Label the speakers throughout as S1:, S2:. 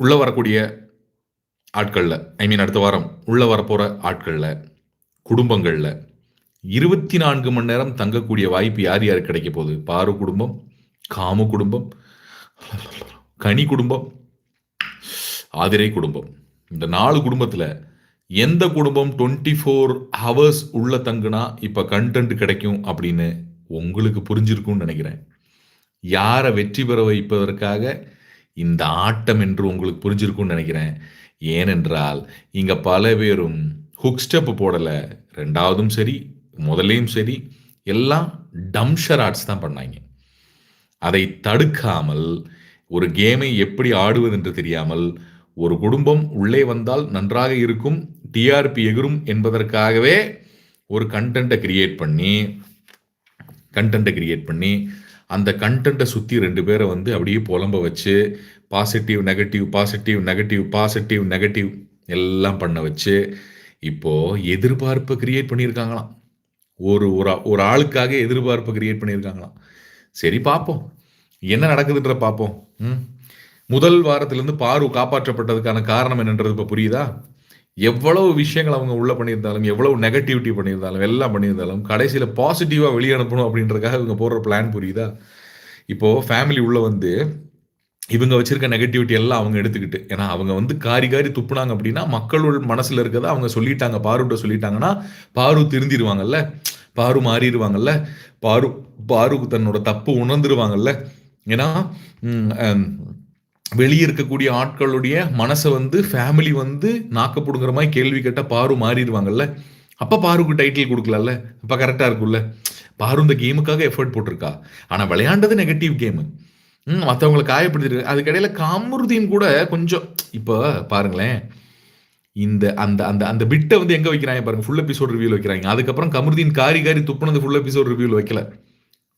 S1: உள்ளே வரக்கூடிய ஆட்களில் ஐ மீன் அடுத்த வாரம் உள்ளே வரப்போகிற ஆட்களில் குடும்பங்களில் இருபத்தி நான்கு மணி நேரம் தங்கக்கூடிய வாய்ப்பு யார் யாருக்கு கிடைக்க போகுது? பாரு குடும்பம் காமு குடும்பம் கனி குடும்பம் ஆதிரை குடும்பம். இந்த நாலு குடும்பத்தில் எந்த குடும்பம் டுவெண்ட்டி ஃபோர் ஹவர்ஸ் உள்ள தங்குனா இப்போ கண்டென்ட் கிடைக்கும் அப்படின்னு உங்களுக்கு புரிஞ்சிருக்கும்னு நினைக்கிறேன். யாரை வெற்றி பெற வைப்பதற்காக இந்த ஆட்டம் என்று உங்களுக்கு புரிஞ்சிருக்கும்னு நினைக்கிறேன். ஏனென்றால் இங்கே பல பேரும் ஹுக் ஸ்டெப் போடலை. ரெண்டாவதும் சரி முதலையும் சரி எல்லாம் டம்ஷர் ஆர்ட்ஸ் தான் பண்ணாங்க. அதை தடுக்காமல் ஒரு கேமை எப்படி ஆடுவது என்று தெரியாமல் ஒரு குடும்பம் உள்ளே வந்தால் நன்றாக இருக்கும் டிஆர்பி எகிரும் என்பதற்காகவே ஒரு கண்டென்ட்டை கிரியேட் பண்ணி கண்டென்ட்டை கிரியேட் பண்ணி அந்த கண்டென்ட்டை சுற்றி ரெண்டு பேரை வந்து அப்படியே புலம்ப வச்சு positive negative positive negative positive negative எல்லாம் பண்ண வச்சு இப்போது எதிர்பார்ப்பை கிரியேட் பண்ணியிருக்காங்களாம். ஒரு ஒரு ஒரு ஆளுக்காக எதிர்பார்ப்பை கிரியேட் பண்ணியிருக்காங்களாம். சரி பார்ப்போம். என்ன நடக்குதுன்ற பார்ப்போம். ம்? முதல் வாரத்திலேருந்து பாரு காப்பாற்றப்பட்டதுக்கான காரணம் என்னன்றது இப்போ புரியுதா? எவ்வளவு விஷயங்கள் அவங்க உள்ளே பண்ணியிருந்தாலும் எவ்வளவு நெகட்டிவிட்டி பண்ணியிருந்தாலும் எல்லாம் பண்ணியிருந்தாலும் கடைசியில் பாசிட்டிவாக வெளியே அனுப்பணும் அப்படின்றக்காக இவங்க போடுற பிளான் புரியுதா? இப்போ ஃபேமிலி உள்ள வந்து இவங்க வச்சிருக்க நெகட்டிவிட்டி எல்லாம் அவங்க எடுத்துக்கிட்டு. ஏன்னா அவங்க வந்து காரி காரி துப்புனாங்க அப்படின்னா மக்களோட மனசுல இருக்கிறத அவங்க சொல்லிட்டாங்க பாருட்ட சொல்லிட்டாங்கன்னா பாரு திருந்திடுவாங்கல்ல பாரு மாறிடுவாங்கல்ல பாரு பாரு தன்னோட தப்பு உணர்ந்துருவாங்கல்ல. ஏன்னா வெளியே இருக்கக்கூடிய ஆட்களுடைய மனசை வந்து ஃபேமிலி வந்து நாக்கப்படுங்கிற மாதிரி கேள்வி கேட்டால் பாரு மாறிடுவாங்கல்ல அப்போ பாருக்கு டைட்டில் கொடுக்கலாம்ல. அப்போ கரெக்டாக இருக்கும்ல. பாரு இந்த கேமுக்காக எஃபர்ட் போட்டிருக்கா. ஆனால் விளையாண்டது நெகட்டிவ் கேமு ம் மற்றவங்களை காயப்படுத்திருக்கு அதுக்கிடையில காமருதீன் கூட கொஞ்சம் இப்போ பாருங்களேன். இந்த அந்த அந்த அந்த பிட்டை வந்து எங்கே வைக்கிறாங்க பாருங்க ஃபுல் எபிசோட் ரிவியூவில் வைக்கிறாங்க. அதுக்கப்புறம் கமருதீன் காரி காரி துப்புனது ஃபுல் எபிசோட் ரிவியூவில் வைக்கல.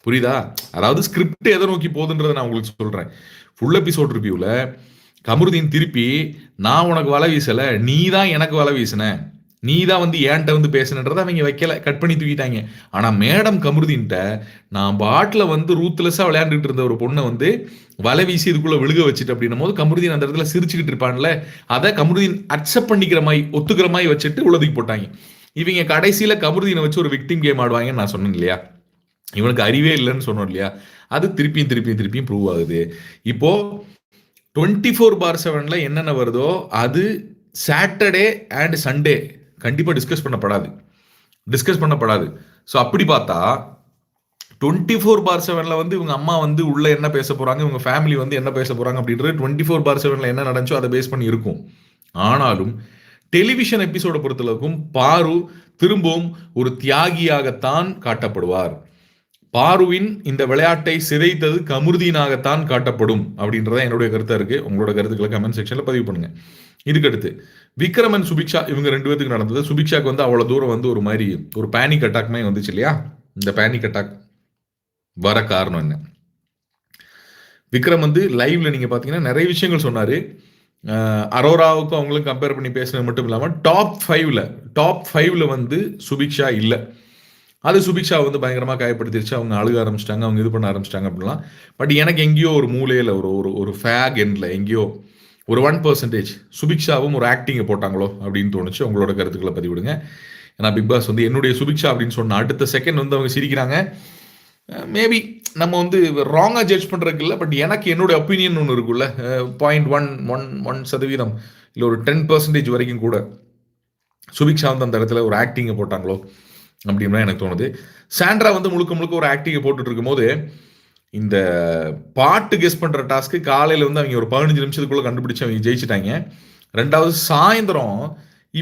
S1: புரியுதா? அதாவது ஸ்கிரிப்ட் எதை நோக்கி போகுதுன்றதை நான் உங்களுக்கு சொல்கிறேன் ஃபுல் எபிசோட் ரிவ்யூவில் கமருதீன் திருப்பி நான் உனக்கு வலை வீசலை நீ தான் எனக்கு வலை வீசின. நீ தான் வந்து ஏன்ட்ட வந்து பேசுனன்றதை அவங்க வைக்கல. கட் பண்ணி தூக்கிட்டாங்க. ஆனால் மேடம் கமருதீன்ட்ட நான் பாட்டில் வந்து ரூத்லெஸ்ஸாக விளையாண்டுட்டு இருந்த ஒரு பொண்ணை வந்து வலை வீசி இதுக்குள்ளே விழுக வச்சுட்டு அப்படின்னும் போது கமருதீன் அந்த இடத்துல சிரிச்சுக்கிட்டு இருப்பான்ல. அதை கமருதீன் அக்செப்ட் பண்ணிக்கிற மாதிரி ஒத்துக்கிற மாதிரி வச்சுட்டு உள்ளதுக்கு போட்டாங்க. இவங்க கடைசியில் கமருதீனை வச்சு ஒரு விக்டிம் கேம் ஆடுவாங்கன்னு நான் சொன்னேன் இல்லையா? இவனுக்கு அறிவே இல்லைன்னு சொன்னோம் இல்லையா? அது திருப்பியும் திருப்பியும் திருப்பியும் ப்ரூவ் ஆகுது. இப்போ டுவெண்ட்டி ஃபோர் பார் செவனில் என்னென்ன வருதோ அது சாட்டர்டே அண்ட் சண்டே கண்டிப்பாக டிஸ்கஸ் பண்ணப்படாது. டிஸ்கஸ் பண்ணப்படாது. ஸோ அப்படி பார்த்தா டுவெண்ட்டி ஃபோர் பார் செவனில் வந்து இவங்க அம்மா வந்து உள்ள என்ன பேச போகிறாங்க இவங்க ஃபேமிலி வந்து என்ன பேச போகிறாங்க அப்படின்றது டுவெண்ட்டி ஃபோர் பார் செவனில் என்ன நடந்துச்சோ அதை பேஸ் பண்ணி இருக்கும். ஆனாலும் டெலிவிஷன் எபிசோட பொறுத்தளவுக்கும் பாரு திரும்பவும் ஒரு தியாகியாகத்தான் காட்டப்படுவார். பாருவின் இந்த விளையாட்டை சிதைத்தது கமுருதீனாகத்தான் காட்டப்படும் அப்படின்றத என்னுடைய கருத்தாக இருக்குது உங்களோட கருத்துக்களை கமெண்ட் செக்ஷனில் பதிவு பண்ணுங்கள் இதுக்கடுத்து விக்ரமன் சுபிக்ஷா இவங்க ரெண்டு பேத்துக்கு நடந்தது. சுபிக்ஷாக்கு வந்து அவ்வளோ தூரம் வந்து ஒரு மாதிரி ஒரு பேனிக் அட்டாக் மாதிரி வந்துச்சு இல்லையா? இந்த பேனிக் அட்டாக் வர காரணம் என்ன? விக்ரம் வந்து லைவ்ல நீங்க பாத்தீங்கன்னா நிறைய விஷயங்கள் சொன்னாரு. அரோராவுக்கும் அவங்களும் கம்பேர் பண்ணி பேசுனது மட்டும் இல்லாமல் டாப் ஃபைவ்ல டாப் ஃபைவ்ல வந்து சுபிக்ஷா இல்லை. அது சுபிக்ஷா வந்து பயங்கரமாக காயப்படுத்திருச்சு. அவங்க அழுக ஆரம்பிச்சிட்டாங்க அவங்க இது பண்ண ஆரம்பிச்சிட்டாங்க அப்படிலாம் பட் எனக்கு எங்கேயோ ஒரு மூலையில் ஒரு ஒரு ஒரு ஃபேக் எண்டில் எங்கேயோ ஒரு ஒன் பர்சன்டேஜ் சுபிக்ஷாவும் ஒரு ஆக்டிங்கை போட்டாங்களோ அப்படின்னு தோணுச்சு. உங்களோட கருத்துக்களை பதிவிடுங்க. ஏன்னா பிக் பாஸ் வந்து என்னுடைய சுபிக்ஷா அப்படின்னு சொன்ன அடுத்த செகண்ட் வந்து அவங்க சிரிக்கிறாங்க. மேபி நம்ம வந்து ராங்காக ஜட்ஜ் பண்ணுறதுக்கு இல்லை பட் எனக்கு என்னுடைய ஒப்பீனியன் ஒன்று இருக்குல்ல. பாயிண்ட் ஒன் ஒன் ஒன் சதவீதம் இல்லை ஒரு டென் பர்சன்டேஜ் வரைக்கும் கூட சுபிக்ஷா வந்து அந்த இடத்துல ஒரு ஆக்டிங்கை போட்டாங்களோ அப்படின்னு எனக்கு தோணுது. சாண்ட்ரா வந்து முழுக்க முழுக்க ஒரு ஆக்டிங்கை போட்டுட்டு இருக்கும்போது இந்த பாட்டு கெஸ் பண்ணுற டாஸ்க்கு காலையில் வந்து அவங்க ஒரு பதினஞ்சு நிமிஷத்துக்குள்ளே கண்டுபிடிச்சு அவங்க ஜெயிச்சிட்டாங்க. ரெண்டாவது சாயந்தரம்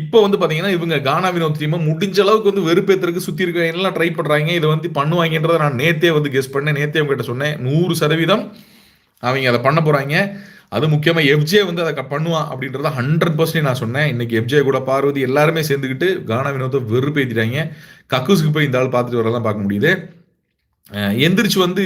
S1: இப்போ வந்து பார்த்தீங்கன்னா இவங்க கானா வினோத் டீமை முடிஞ்ச அளவுக்கு வந்து வெறுப்பேற்றுறதுக்கு சுற்றி இருக்க எல்லாம் ட்ரை பண்ணுறாங்க இதை வந்து பண்ணுவாங்கன்றதை நான் நேத்தே வந்து கெஸ் பண்ணேன். நேத்தே அவங்ககிட்ட சொன்னேன் நூறு சதவீதம் அவங்க அதை பண்ண போகிறாங்க அது முக்கியமாக எஃப்ஜே வந்து அதை பண்ணுவான் அப்படின்றத ஹண்ட்ரட் பர்சன்ட் நான் சொன்னேன். இன்னைக்கு எஃப்ஜே கூட பார்வதி எல்லாருமே சேர்ந்துக்கிட்டு கானா வினோத்தை வெறுப்பேற்றிட்டாங்க கக்கூஸுக்கு போய் இந்த ஆள் பார்த்துட்டு வரலாம் பார்க்க முடியுது. எந்திரிச்சு வந்து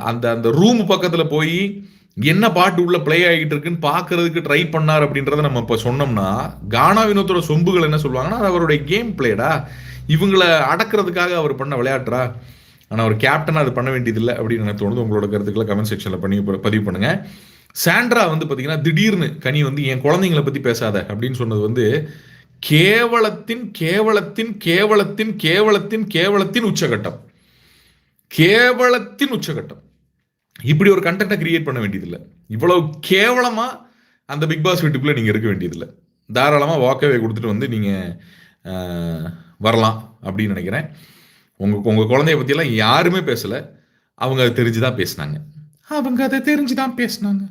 S1: அந்த அந்த ரூம் பக்கத்தில் போய் என்ன பாட்டு உள்ள பிளே ஆகிட்டு இருக்குன்னு பார்க்கறதுக்கு ட்ரை பண்ணார் அப்படின்றத நம்ம இப்போ சொன்னோம்னா கானா வினோத்தோட சொம்புகள் என்ன சொல்லுவாங்கன்னா அது அவருடைய கேம் பிளேடா இவங்களை அடக்கிறதுக்காக அவர் பண்ண விளையாட்டுறா ஆனால் அவர் கேப்டன் அது பண்ண வேண்டியதில்லை அப்படின்னு எனக்கு தோணுது. உங்களோட கருத்துக்களை கமெண்ட் செக்ஷனில் பண்ணி பதிவு பண்ணுங்கள் சாண்ட்ரா வந்து பார்த்தீங்கன்னா திடீர்னு கனி வந்து என் குழந்தைங்களை பற்றி பேசாத அப்படின்னு சொன்னது வந்து கேவலத்தின் கேவலத்தின் கேவலத்தின் கேவலத்தின் கேவலத்தின் உச்சகட்டம். கேவலத்தின் உச்சகட்டம். இப்படி ஒரு கண்டென்ட்டை கிரியேட் பண்ண வேண்டியதில்லை. இவ்வளவு கேவலமா அந்த பிக் பாஸ் வீட்டுக்குள்ள நீங்க இருக்க வேண்டியதில்லை. தாராளமா வாக்கவே கொடுத்துட்டு வந்து நீங்க வரலாம் அப்படின்னு நினைக்கிறேன். உங்க உங்க குழந்தைய பத்தியெல்லாம் யாருமே பேசல. அவங்க அதை தெரிஞ்சுதான் பேசினாங்க. அவங்க அதை தெரிஞ்சுதான் பேசினாங்க.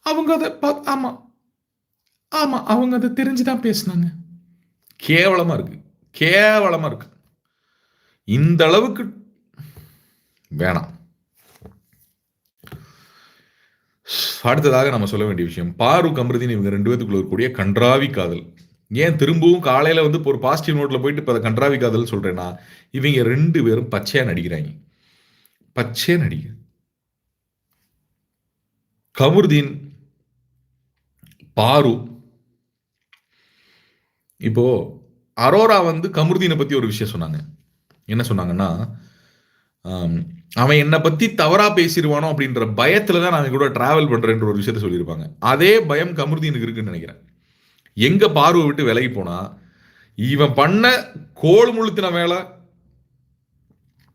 S1: அவங்க அதை ஆமா. ஆமா அவங்க அதை தெரிஞ்சுதான் பேசினாங்க. கேவலமா இருக்கு. கேவலமா இருக்கு. இந்த அளவுக்கு வேணாம். அடுத்ததாக நம்ம சொல்ல வேண்டிய விஷயம் பாரு அமிர்தின் இவங்க ரெண்டு பேத்துக்குள்ள இருக்கக்கூடிய கன்றாவி காதல். ஏன் திரும்பவும் காலையில வந்து ஒரு பாசிட்டிவ் நோட்ல போயிட்டு இப்போ கன்றாவி காதல் சொல்றேன்னா இவங்க ரெண்டு பேரும் பச்சையா நடிக்கிறாங்க. பச்சையா நடிக்க கமருதீன் பாரு. இப்போ அரோரா வந்து கமருதீனை பத்தி ஒரு விஷயம் சொன்னாங்க. என்ன சொன்னாங்கன்னா அவன் என்னை பத்தி தவறா பேசிடுவானோ அப்படின்ற பயத்துல தான் நான் கூட டிராவல் பண்றேன்ற ஒரு விஷயத்த சொல்லியிருப்பாங்க. அதே பயம் கமருதீனுக்கு இருக்குன்னு நினைக்கிறேன். எங்க பார்வை விட்டு விலகி போனா இவன் பண்ண கோல் முழுத்தின வேலை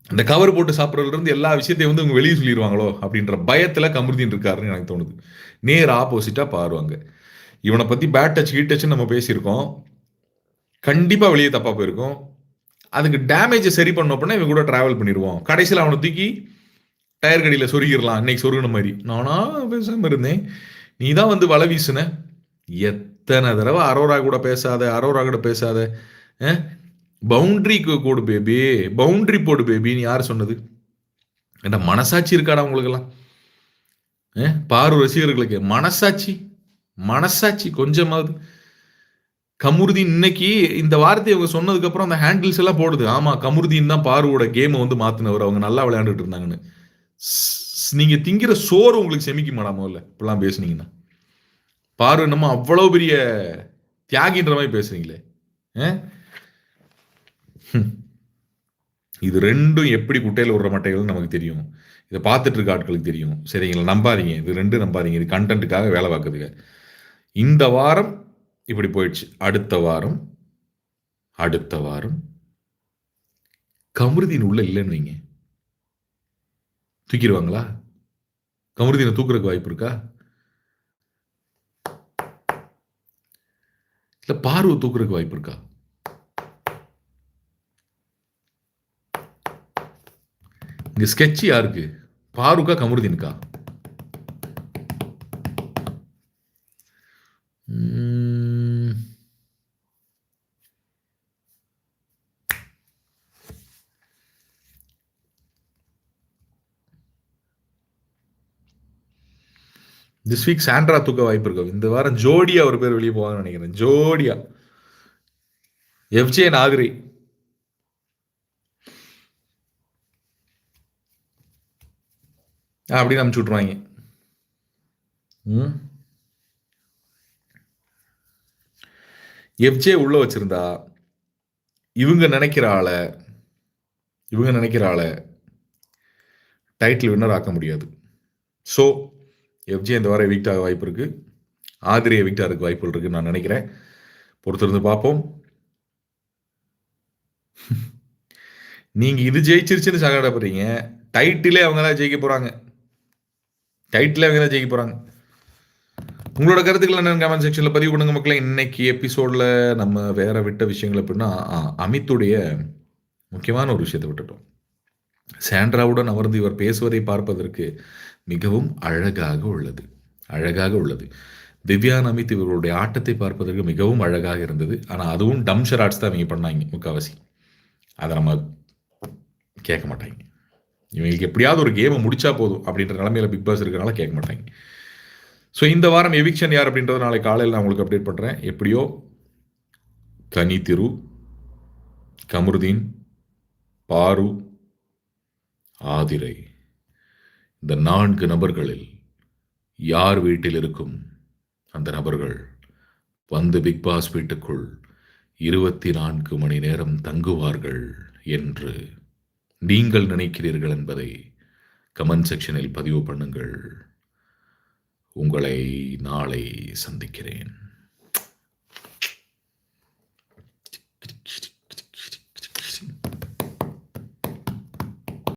S1: இந்த கவர் போட்டு சாப்பிட்றதுல இருந்து எல்லா விஷயத்தையும் வந்து இவங்க வெளியே சொல்லிடுவாங்களோ அப்படின்ற பயத்துல கமுர்தீன் இருக்காருன்னு எனக்கு தோணுது. நேர் ஆப்போசிட்டா பாருவாங்க இவனை பத்தி பேட் டச் ஹீட் டச் நம்ம பேசியிருக்கோம். கண்டிப்பா வெளியே தப்பா போயிருக்கோம். அதுக்கு டேமேஜை சரி பண்ண அப்படின்னா இவங்க கூட ட்ராவல் பண்ணிடுவோம் கடைசியில் அவனை தூக்கி டயர் கடியில் சொருகிடலாம். இன்னைக்கு சொருகின மாதிரி. நானா பேசாமல் இருந்தேன். நீ தான் வந்து வலை வீசுன. எத்தனை தடவை அரோரா கூட பேசாத அரோரா கூட பேசாத பவுண்ட்ரிக்கு கூடு பேபி பவுண்ட்ரி போடு பேபின்னு யார் சொன்னது? என்ன மனசாட்சி இருக்காடா உங்களுக்கெல்லாம்? பாரு ரசிகர்களுக்கு மனசாட்சி மனசாட்சி கொஞ்சமாவது. கமுருதீன் இன்னைக்கு இந்த வார்த்தையை அவங்க சொன்னதுக்கு அப்புறம் அந்த ஹேண்டில்ஸ் எல்லாம் போடுது. ஆமா கமுருதீன் தான் பார்வோட கேமை வந்து மாத்தினவர். அவங்க நல்லா விளையாண்டுட்டு இருந்தாங்கன்னு. நீங்க திங்கிற சோறு உங்களுக்கு செமிக்க மாட்டாமோ இல்ல இப்பெல்லாம் பேசுனீங்கன்னா. பார்வை நம்ம அவ்வளவு பெரிய தியாகின்ற மாதிரி பேசுறீங்களே. இது ரெண்டும் எப்படி குட்டையில் விடுற மட்டைகள் நமக்கு தெரியும். இதை பார்த்துட்டு இருக்க ஆட்களுக்கு தெரியும். சரிங்களா? நம்பாதீங்க. இது ரெண்டும் நம்பாதீங்க. இது கண்டென்ட்டுக்காக வேலை பார்க்குதுங்க. இந்த வாரம் இப்படி போயிடுச்சு. அடுத்த வாரம் அடுத்த வாரம் கமருதீன் உள்ள இல்லைன்னு வைங்க. தூக்கிடுவாங்களா? கமருதீனை தூக்குறதுக்கு வாய்ப்பு இருக்கா? இல்ல பார்வை தூக்குறதுக்கு வாய்ப்பு இருக்கா? இங்க ஸ்கெட்ச் யாருக்கு? பாருக்கா கமருதீனுக்கா? திஸ் வீக் சாண்ட்ரா தூக்க வாய்ப்பு இருக்கும் இந்த வாரம் ஜோடியா ஒரு பேர் வெளியே போவாங்கன்னு நினைக்கிறேன். ஜோடியா. எஃப்ஜே நாகரி அப்படின்னு அமுச்சு விட்ருவாங்க எஃப்ஜே உள்ள வச்சிருந்தா இவங்க நினைக்கிற ஆளை இவங்க நினைக்கிற ஆளை டைட்டில் வின்னர் ஆக்க முடியாது. ஸோ எஃப்ஜி இந்த வாரம் எவிக்ட் ஆக வாய்ப்பு இருக்குது ஆதிரி எவிக்ட் ஆகிறதுக்கு வாய்ப்புகள் இருக்குன்னு நான் நினைக்கிறேன். பொறுத்திருந்து பார்ப்போம். நீங்க இது ஜெயிச்சிருச்சுன்னு சங்கடப்படுறீங்க. டைட்டிலே அவங்க தான் ஜெயிக்க போறாங்க. டைட்டிலே அவங்க தான் ஜெயிக்க போறாங்க. உங்களோட கருத்துக்கள் என்ன கமெண்ட் செக்ஷன்ல பதிவு பண்ணுங்க மக்களை. இன்னைக்கு எபிசோட்ல நம்ம வேற விட்ட விஷயங்கள் எப்படின்னா அமித்துடைய முக்கியமான ஒரு விஷயத்தை விட்டுட்டோம். சாண்ட்ராவுடன் அமர்ந்து இவர் பேசுவதை பார்ப்பதற்கு மிகவும் அழகாக உள்ளது. அழகாக உள்ளது. திவ்யா நமித் இவர்களுடைய ஆட்டத்தை பார்ப்பதற்கு மிகவும் அழகாக இருந்தது. ஆனால் அதுவும் டம் ஷராட்ஸ் தான் இவங்க பண்ணாங்க முக்கால்வாசி அதை நம்ம கேட்க மாட்டாங்க. இவங்களுக்கு எப்படியாவது ஒரு கேமை முடிச்சா போதும் அப்படின்ற நிலமையில பிக் பாஸ் இருக்கிறனால கேட்க மாட்டாங்க. ஸோ இந்த வாரம் எவிக்ஷன் யார் அப்படின்றத நாளை காலையில் நான் உங்களுக்கு அப்டேட் பண்ணுறேன் எப்படியோ கனி திரு கமருதீன் பாரு ஆதிரை. இந்த நான்கு நபர்களில் யார் வீட்டில் இருக்கும் அந்த நபர்கள் வந்து பிக் பாஸ் வீட்டுக்குள் இருபத்தி நான்கு மணி நேரம் தங்குவார்கள் என்று நீங்கள் நினைக்கிறீர்கள் என்பதை கமெண்ட் செக்ஷனில் பதிவு பண்ணுங்கள். உங்களை நாளை சந்திக்கிறேன்.